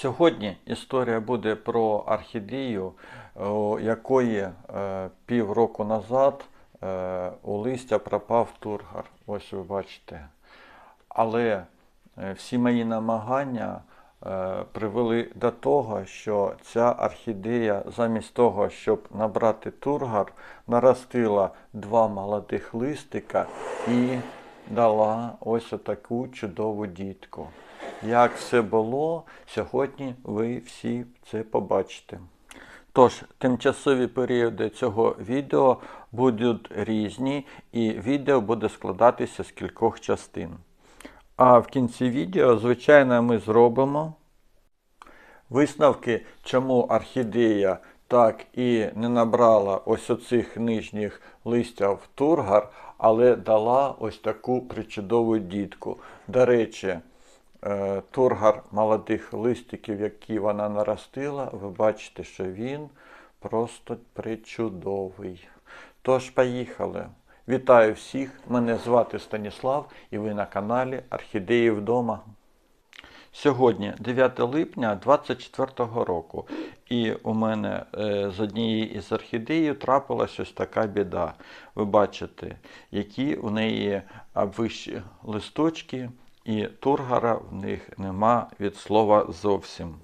Сьогодні історія буде про орхідею, якої е, півроку назад е, у листя пропав тургар. Ось ви бачите. Але е, всі мої намагання привели до того, що ця орхідея замість того, щоб набрати тургар, наростила два молодих листика і дала ось таку чудову дітку. Як все було, сьогодні ви всі це побачите. Тож, тимчасові періоди цього відео будуть різні, і відео буде складатися з кількох частин. А в кінці відео, звичайно, ми зробимо висновки, чому орхідея так і не набрала ось оцих нижніх листів тургар, але дала ось таку причудову дітку. До речі, тургар молодих листиків, які вона наростила, ви бачите, що він просто причудовий. Тож, поїхали. Вітаю всіх! Мене звати Станіслав і ви на каналі Орхідеї вдома. Сьогодні 9 липня 2024 року, і у мене е, з однією із орхідеїв трапилась ось така біда. Ви бачите, які у неї вищі листочки, і тургара в них нема від слова зовсім.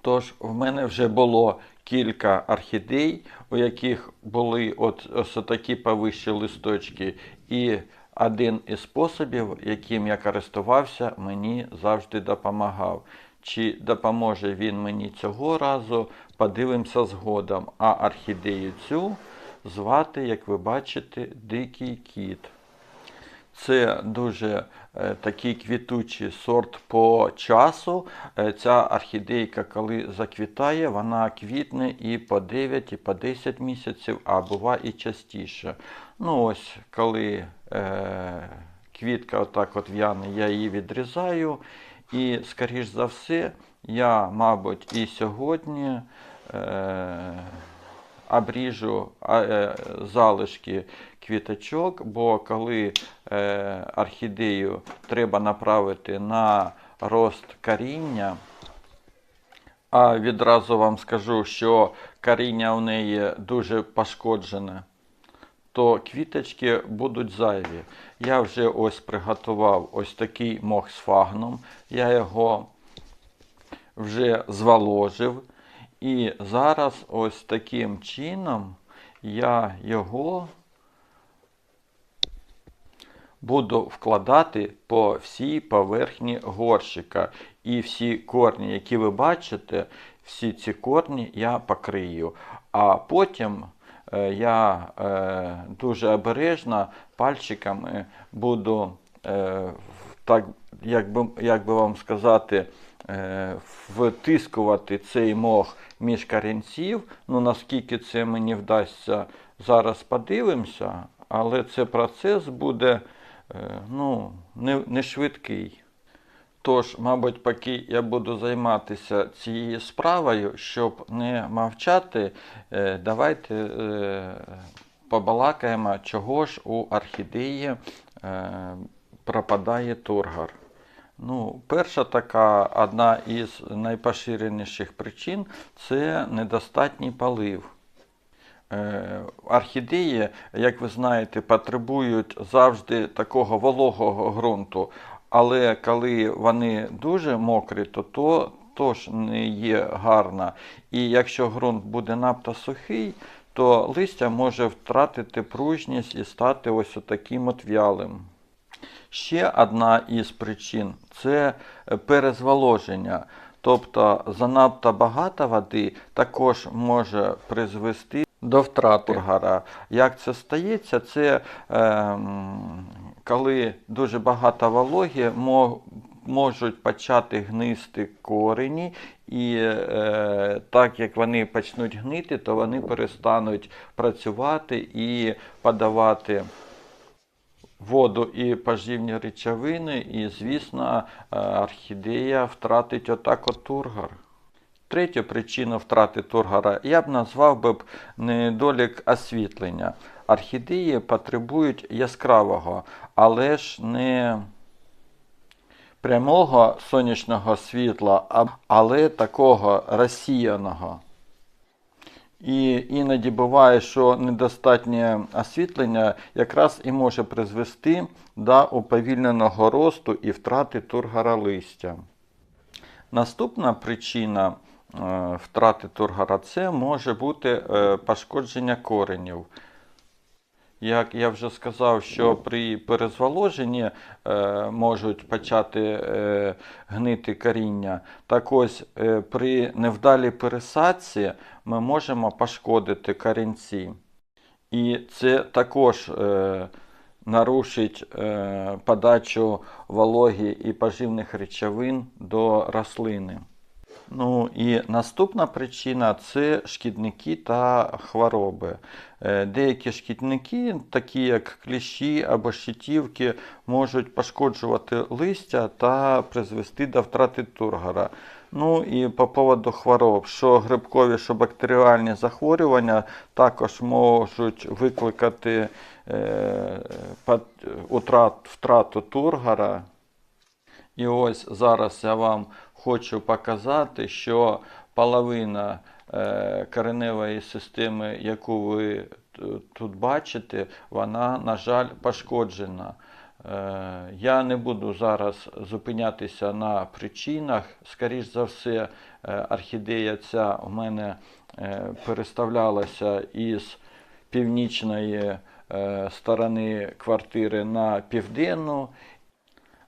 Тож в мене вже було кілька орхідей, у яких були от ось такі повищі листочки. І один із способів, яким я користувався, мені завжди допомагав. Чи допоможе він мені цього разу, подивимося згодом. А орхідею цю звати, як ви бачите, Дикий кіт. Це дуже е, такий квітучий сорт по часу. Е, ця орхідейка, коли заквітає, вона квітне і по 9, і по 10 місяців, а буває і частіше. Ну ось, коли е, квітка отак от в'яне, я її відрізаю. І, скоріш за все, я, мабуть, і сьогодні. Е, обріжу е, залишки квіточок, бо коли е, орхідею треба направити на рост коріння, а відразу вам скажу, що коріння у неї дуже пошкоджене, то квіточки будуть зайві. Я вже ось приготував ось такий мох з фагном. Я його вже зволожив. І зараз ось таким чином я його буду вкладати по всій поверхні горщика. І всі корні, які ви бачите, всі ці корні я покрию. А потім е, я е, дуже обережно пальчиками буду, е, так, як би, як би вам сказати, втискувати цей мох між корінців. Ну, наскільки це мені вдасться, зараз подивимося, але це процес буде е, ну, не, не швидкий. Тож, мабуть, поки я буду займатися цією справою, щоб не мовчати, е, давайте е, побалакаємо, чого ж у орхідеї пропадає тургар. Ну, Перша така одна із найпоширеніших причин це недостатній полив. Е, орхідеї, як ви знаєте, потребують завжди такого вологого ґрунту, але коли вони дуже мокрі, то то теж не є гарно. І якщо ґрунт буде надто сухий, то листя може втратити пружність і стати ось таким от вялим. Ще одна із причин це перезволоження. Тобто занадто багато води також може призвести до втрати тургара. Як це стається? Це е, коли дуже багато вологі, можуть почати гнисти корені, і е, так як вони почнуть гнити, то вони перестануть працювати і подавати воду і поживні речовини, і, звісно, е, орхідея втратить отак от тургар. Третю причину втрати тургара я б назвав би недолік освітлення. Орхідеї потребують яскравого, але ж не прямого сонячного світла, але такого розсіяного. І іноді буває, що недостатнє освітлення якраз і може призвести до уповільненого росту і втрати тургора листя. Наступна причина е, втрати тургора це може бути е, пошкодження коренів. Як я вже сказав, що при перезволоженні е, можуть почати е, гнити коріння, так ось е, при невдалій пересадці ми можемо пошкодити корінці. І це також е, нарушить е, подачу вологи і поживних речовин до рослини. Ну і наступна причина це шкідники та хвороби. Е, Деякі шкідники, такі як кліщі або щитівки, можуть пошкоджувати листя та призвести до втрати тургора. Ну і по поводу хвороб, що грибкові, що бактеріальні захворювання також можуть викликати е, втрату тургора. І ось зараз я вам хочу показати, що половина е, кореневої системи, яку ви тут бачите, вона, на жаль, пошкоджена. Е, Я не буду зараз зупинятися на причинах. Скоріш за все, е, орхідея ця у мене переставлялася із північної сторони квартири на південну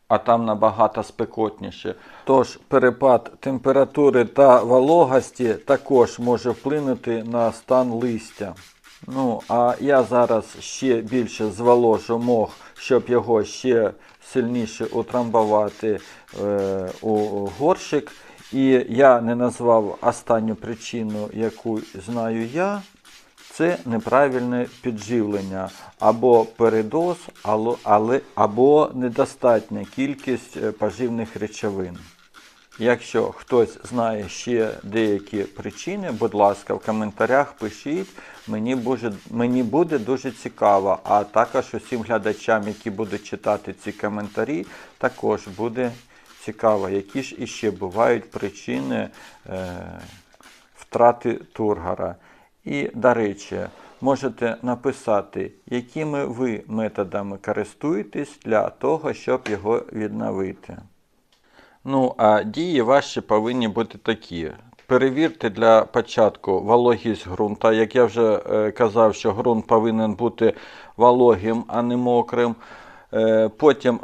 а там набагато спекотніше. Тож перепад температури та вологості також може вплинути на стан листя. Ну, а я зараз ще більше зволожу мох, щоб його ще сильніше утрамбувати е, у горщик. І я не назвав останню причину, яку знаю я. Це неправильне підживлення або передоз, або недостатня кількість е, поживних речовин. Якщо хтось знає ще деякі причини, будь ласка, в коментарях пишіть, мені буде, мені буде дуже цікаво. А також усім глядачам, які будуть читати ці коментарі, також буде цікаво, які ж іще бувають причини е, втрати тургора. І, до речі, можете написати, якими ви методами користуєтесь для того, щоб його відновити. Ну, а дії ваші повинні бути такі. Перевірте для початку вологість ґрунта. Як я вже е, казав, що ґрунт повинен бути вологим, а не мокрим. Е, Потім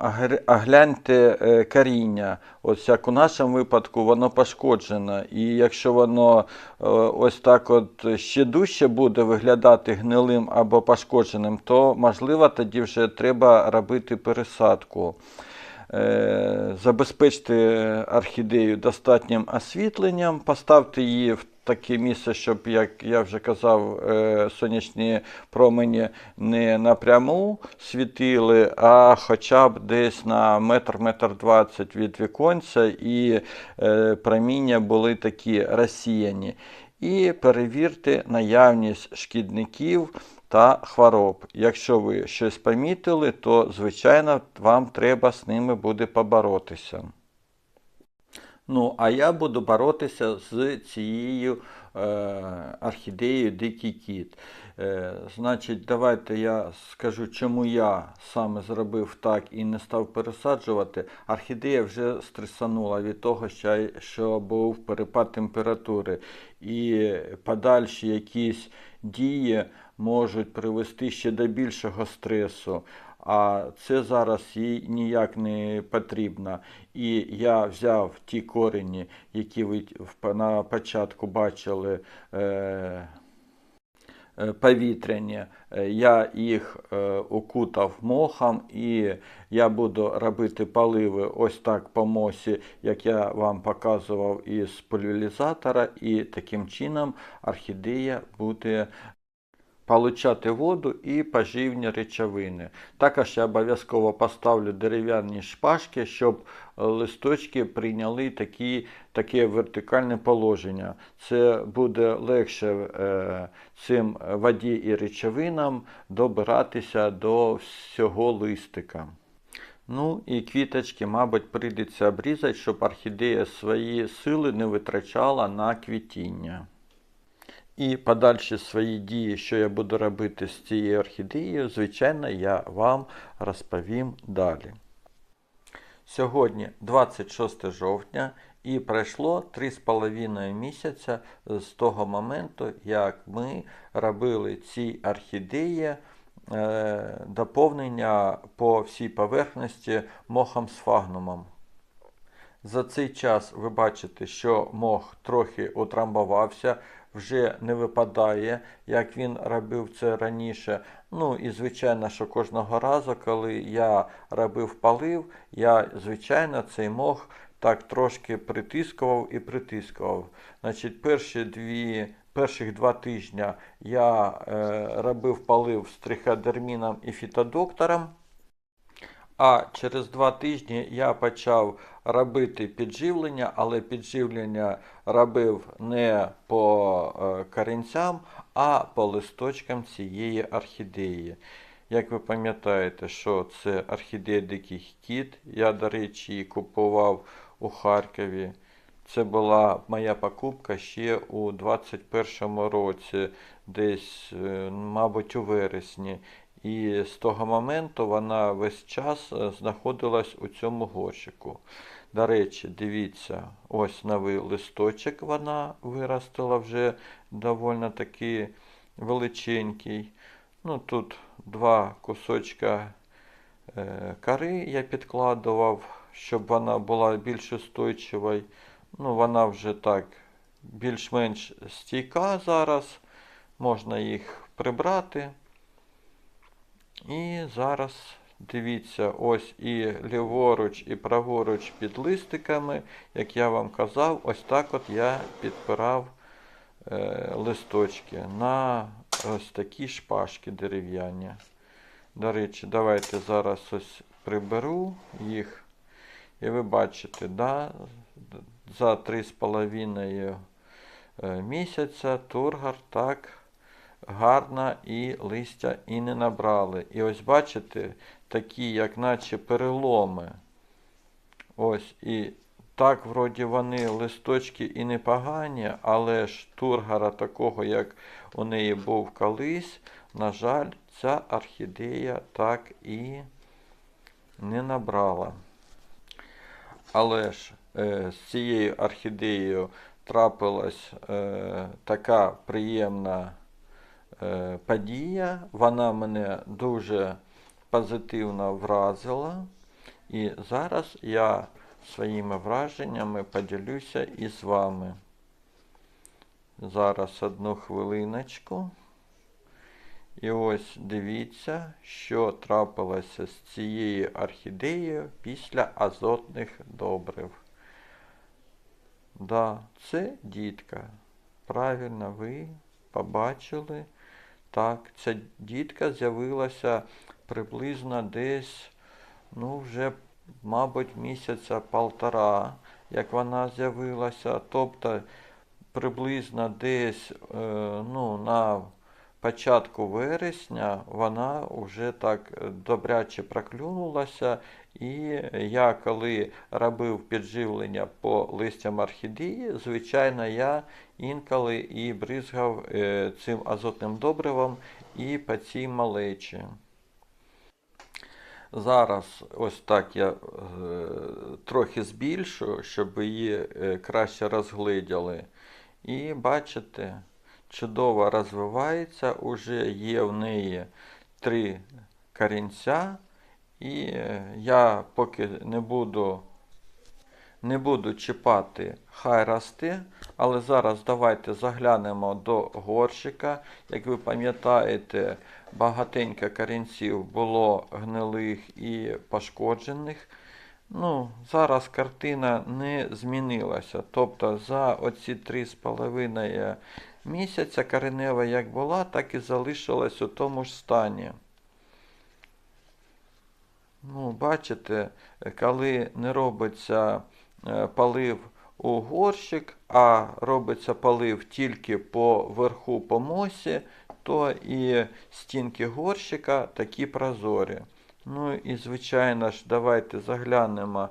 огляньте е, коріння. Ось як у нашому випадку воно пошкоджено. І якщо воно е, ось так от ще дужче буде виглядати гнилим або пошкодженим, то можливо тоді вже треба робити пересадку. Е, Забезпечте орхідею достатнім освітленням, поставте її в таке місце, щоб, як я вже казав, е, сонячні промені не напряму світили, а хоча б десь на метр, метр двадцять від віконця, і е, проміння були такі розсіяні. І перевірте наявність шкідників та хвороб. Якщо ви щось помітили, то, звичайно, вам треба з ними буде поборотися. Ну, а я буду боротися з цією е, орхідеєю Дикий кіт. Е, значить, давайте я скажу, чому я саме зробив так і не став пересаджувати. Орхідея вже стресанула від того, що був перепад температури. І подальші якісь дії можуть привести ще до більшого стресу. А це зараз їй ніяк не потрібно. І я взяв ті корені, які ви на початку бачили. Е- е, повітряні, я їх е, укутав мохом і я буду робити поливи ось так по мосі, як я вам показував із пульверизатора, і таким чином орхідея буде получати воду і поживні речовини. Також я обов'язково поставлю дерев'яні шпажки, щоб е, листочки прийняли такі, таке вертикальне положення. Це буде легше е, цим воді і речовинам добиратися до всього листика. Ну і квіточки, мабуть, прийдеться обрізати, щоб орхідея свої сили не витрачала на квітіння. І подальші свої дії, що я буду робити з цією орхідеєю, звичайно, я вам розповім далі. Сьогодні 26 жовтня і пройшло 3,5 місяця з того моменту, як ми робили ці орхідеї е, доповнення по всій поверхності мохом сфагнумом. За цей час ви бачите, що мох трохи утрамбувався, вже не випадає, як він робив це раніше. Ну і звичайно, що кожного разу, коли я робив полив, я, звичайно, цей мох так трошки притискував і притискував. Значить, перші дві, перших два тижні я е, робив полив з триходерміном і фітодоктором. А через два тижні я почав робити підживлення, але підживлення робив не по е, корінцям, а по листочкам цієї орхідеї. Як ви пам'ятаєте, що це орхідея Дикий Кіт, я, до речі, її купував у Харкові. Це була моя покупка ще у 2021 році, десь, е, мабуть, у вересні. І з того моменту вона весь час е, знаходилась у цьому горщику. До речі, дивіться, ось новий листочок вона виростила вже доволі таки величенький. Ну, Тут два кусочка е, кори я підкладував, щоб вона була більш устойчивою. Ну, вона вже так більш-менш стійка зараз. Можна їх прибрати. І зараз дивіться, ось і ліворуч, і праворуч під листиками, як я вам казав, ось так от я підпирав е, листочки на ось такі шпажки дерев'яні. До речі, давайте зараз ось приберу їх. І ви бачите, да, за 3,5 е, місяця тургар так гарна і листя і не набрали. І ось бачите, такі, як наче переломи. Ось і так, вроді вони листочки і непогані, але ж тургара такого, як у неї був колись, на жаль, ця орхідея так і не набрала. Але ж е, з цією орхідеєю трапилась е, така приємна подія. Вона мене дуже позитивно вразила. І зараз я своїми враженнями поділюся із вами. Зараз одну хвилиночку. І ось дивіться, що трапилося з цією орхідеєю після азотних добрив. Да, це дітка. Правильно ви побачили. Так, ця дітка з'явилася приблизно десь, ну, вже, мабуть, місяця полтора, як вона з'явилася. Тобто приблизно десь е, ну, на початку вересня вона вже так добряче проклюнулася. І я коли робив підживлення по листям орхідеї, звичайно, я інколи і бризгав е, цим азотним добривом і по цій малечі. Зараз ось так я е, трохи збільшу, щоб її е, краще розгледіли. І бачите, чудово розвивається, уже є в неї три корінця. І е, я поки не буду не буду чіпати, хай росте. Але зараз давайте заглянемо до горщика. Як ви пам'ятаєте, багатенько корінців було гнилих і пошкоджених. Ну, Зараз картина не змінилася. Тобто за оці 3,5 місяця коренева як була, так і залишилась у тому ж стані. Ну, Бачите, коли не робиться е, полив у горщик, а робиться полив тільки по верху по мосі, то і стінки горщика такі прозорі. Ну і звичайно ж, давайте заглянемо.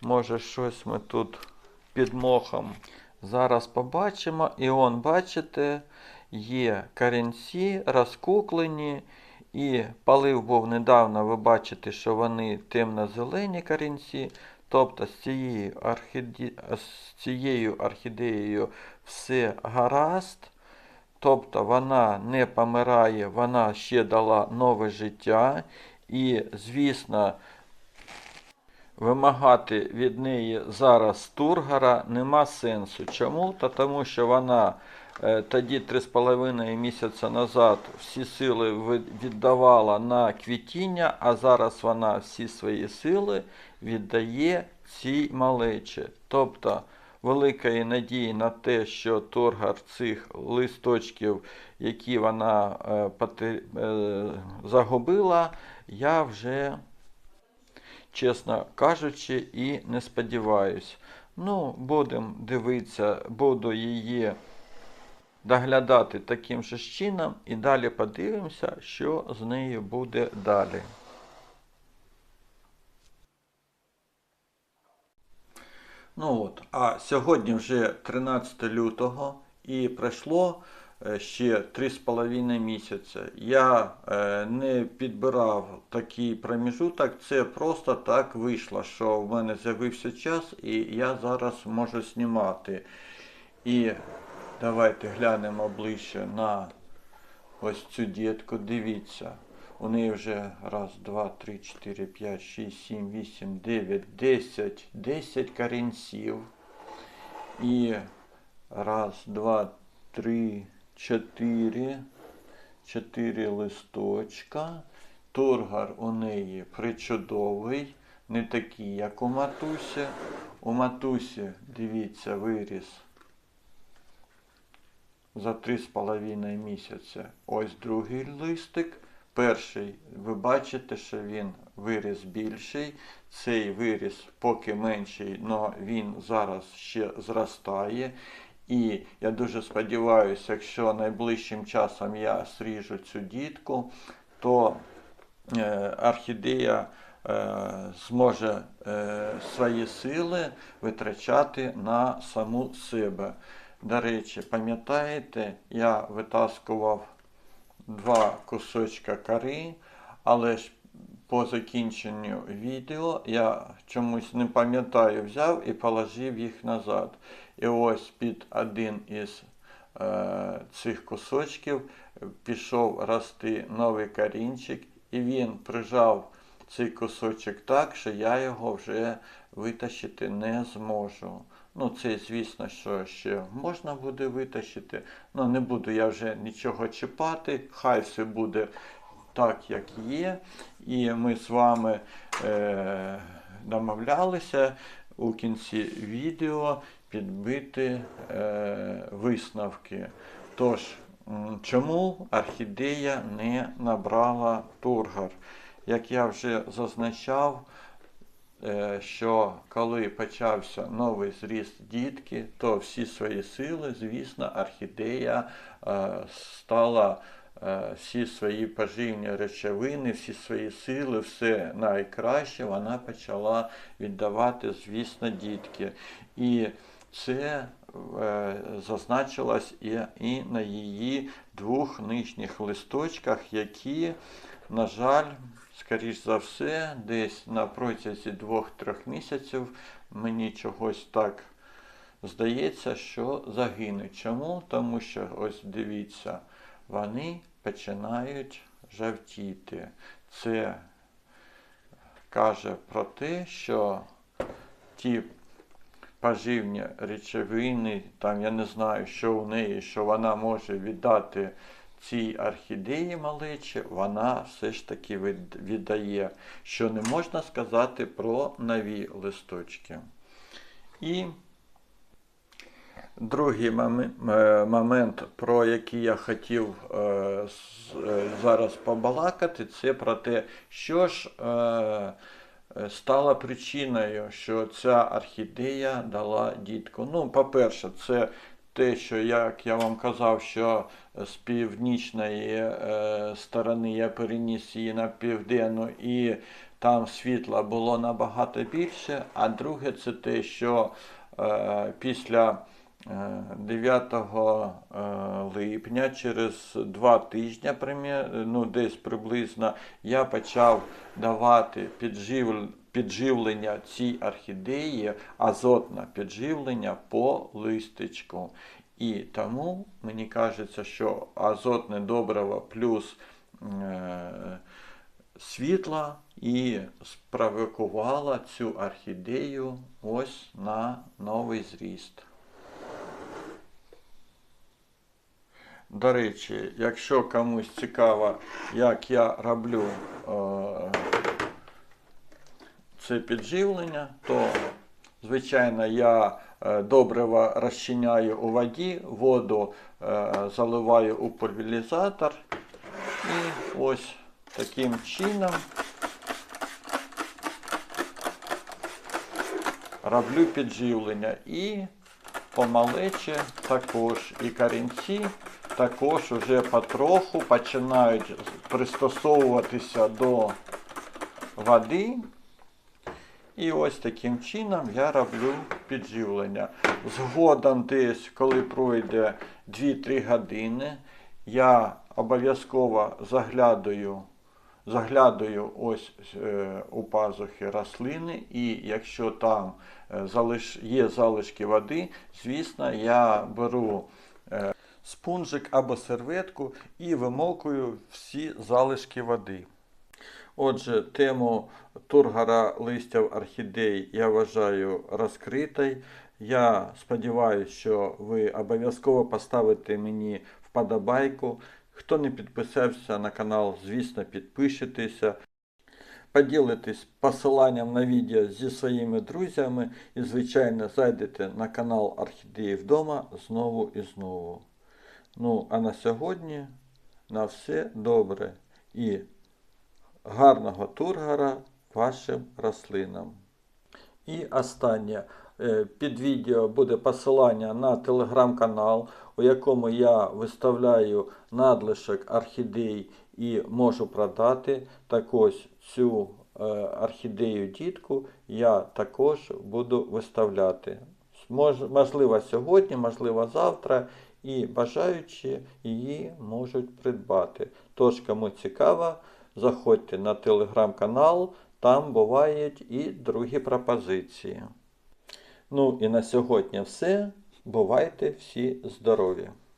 Може щось ми тут під мохом зараз побачимо. І он, бачите, є корінці розкуклені. І полив був недавно, ви бачите, що вони темно-зелені корінці. Тобто з цією, орхіде... з цією орхідеєю все гаразд. Тобто вона не помирає, вона ще дала нове життя. І, звісно, вимагати від неї зараз тургара нема сенсу. Чому? Та тому що вона е, тоді 3,5 місяця назад всі сили віддавала на квітіння, а зараз вона всі свої сили віддає цій малечі. Тобто великої надії на те, що тургар цих листочків, які вона е, е, загубила, я вже чесно кажучи, і не сподіваюсь. Ну, будемо дивитися, буду її доглядати таким же чином і далі подивимося, що з нею буде далі. Ну от, а сьогодні вже 13 лютого і пройшло ще 3,5 місяця. Я е, не підбирав такий проміжуток, це просто так вийшло, що в мене з'явився час і я зараз можу знімати. І давайте глянемо ближче на ось цю дітку. Дивіться. У неї вже раз, два, три, чотири, п'ять, шість, сім, вісім, дев'ять, десять, десять корінців. І раз, два, три, чотири, чотири листочка. Тургар у неї причудовий, не такий, як у матусі. У матусі, дивіться, виріс за 3,5 місяця. Ось другий листик. Перший, ви бачите, що він виріс більший. Цей виріс поки менший, але він зараз ще зростає. І я дуже сподіваюся, якщо найближчим часом я сріжу цю дітку, то е, орхідея е, зможе е, свої сили витрачати на саму себе. До речі, пам'ятаєте, я витаскував два кусочка кори, але ж по закінченню відео я чомусь не пам'ятаю, взяв і положив їх назад. І ось під один із е, цих кусочків пішов рости новий корінчик, і він прижав цей кусочок так, що я його вже витащити не зможу. Ну, це, звісно, що ще можна буде витащити. Ну, не буду я вже нічого чіпати. Хай все буде так, як є. І ми з вами е, домовлялися у кінці відео підбити е, висновки. Тож, чому орхідея не набрала тургар? Як я вже зазначав, е, що коли почався новий зріст дітки, то всі свої сили, звісно, орхідея е, стала е, всі свої поживні речовини, всі свої сили, все найкраще вона почала віддавати, звісно, дітки. І це е, зазначилось і, і на її двох нижніх листочках, які, на жаль, скоріш за все, десь на протязі двох-трьох місяців мені чогось так здається, що загинуть. Чому? Тому що ось дивіться, вони починають жавтіти. Це каже про те, що ті поживні речовини, там я не знаю, що у неї, що вона може віддати цій орхідеї малечі, вона все ж таки віддає, що не можна сказати про нові листочки. І другий е, момент, про який я хотів е, е, зараз побалакати, це про те, що ж е, е, причиною, що ця орхідея дала дітку. Ну, по-перше, це те, що як я вам казав, що з північної е, сторони я переніс її на південну і там світла було набагато більше. А друге, це те, що е, після 9 е, липня, через два тижні, ну, десь приблизно, я почав давати піджив- підживлення цій орхідеї, азотне підживлення по листочку. І тому мені кажеться, що азотне добриво плюс е, світла і спровокувала цю орхідею ось на новий зріст. До речі, якщо комусь цікаво, як я роблю е, це підживлення, то звичайно я е, добриво розчиняю у воді, воду е, заливаю у пульверизатор і ось таким чином роблю підживлення. І помалече також і корінці також уже потроху починають пристосовуватися до води. І ось таким чином я роблю підживлення. Згодом десь, коли пройде 2-3 години, я обов'язково заглядаю, заглядаю ось е, у пазухи рослини, і якщо там е, залиш, є залишки води, звісно, я беру е, спунжик або серветку і вимокую всі залишки води. Отже, тему тургора листів орхідей я вважаю розкритою. Я сподіваюся, що ви обов'язково поставите мені вподобайку. Хто не підписався на канал, звісно, підпишитеся. Поділитесь посиланням на відео зі своїми друзями і, звичайно, зайдете на канал Орхідеї вдома знову і знову. Ну, а на сьогодні на все добре і гарного тургора вашим рослинам. І останнє. Е, Під відео буде посилання на телеграм-канал, у якому я виставляю надлишок орхідей і можу продати. Так ось цю е, орхідею дітку я також буду виставляти. Можливо, сьогодні, можливо, завтра. І бажаючі її можуть придбати. Тож, кому цікаво, заходьте на телеграм-канал, там бувають і другі пропозиції. Ну і на сьогодні все. Бувайте всі здорові!